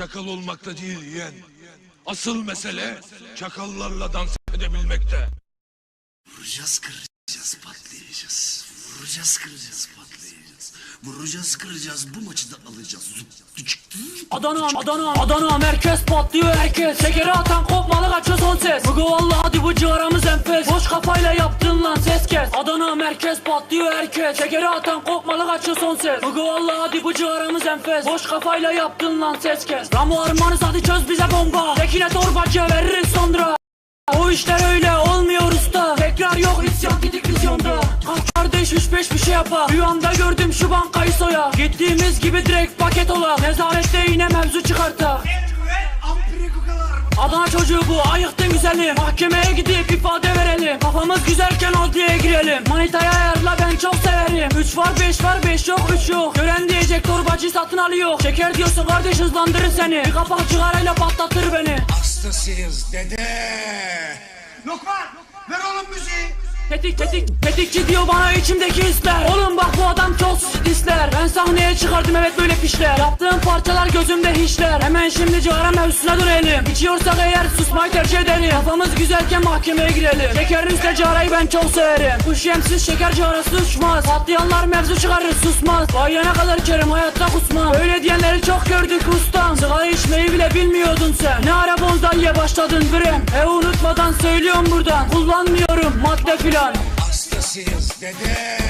çakal olmakta değil yeğen. Asıl mesele çakallarla dans edebilmekte. Vuracağız kıracağız patlayacağız. Vuracağız kıracağız patlayacağız. Vuracağız kıracağız bu maçı da alacağız. Adana, Adana, Adana merkez patlıyor herkes Şekeri atan kopmalı kaçıyor son ses Mugo valla hadi bu ciğaramız enfes Boş kafayla yaptın lan ses kes. Adana merkez patlıyor herkes. Şekeri atan kopmalı kaçıyor son ses. Mugo valla hadi bu ciğaramız enfes. Boş kafayla yaptın lan ses kes. Ramo armanız hadi çöz bize bomba. Tekine torbacı veririz sonra. O işler öyle olmuyor usta. Tekrar yok isyan gidik vizyonda. Kalk kardeş üç beş bir şey yapar Rüyamda gördüm şu bankayı soya. Gittiğimiz gibi direkt paket ola. Nezarette yine Adana çocuğu bu ayıktın güzelim. Mahkemeye gidip ifade verelim. Kafamız güzelken adliyeye girelim. Manitaya ayarla ben çok severim. 3 var 5 var 5 yok 3 yok. Gören diyecek torbacı satın alıyor. Şeker diyorsun kardeş hızlandırır seni. Bir kapak cigarayla patlatır beni. Hastasıyız dede. Lokman ver oğlum müziği. Tetik tetik tetikçi diyor bana içimdeki hisler. Oğlum adam çok ister Ben sahneye çıkardım evet böyle pişler. Yaptığım parçalar gözümde hiçler. Hemen şimdi cigara mevzusuna dönelim. İçiyorsak eğer susmayı tercih ederim Kafamız güzelken mahkemeye girelim. Şekerin üstüne cigarayı ben çok severim. Kuş yemsiz şeker cigarası uçmaz Patlayanlar mevzu çıkarır susmaz. Bayana kadar içerim hayatta kusmam Öyle diyenleri çok gördük ustam. Sigara içmeyi bile bilmiyordun sen. Ne ara bonzaiye başladın bre E unutmadan söylüyorum buradan. Kullanmıyorum madde filan. Hastasıyız dede.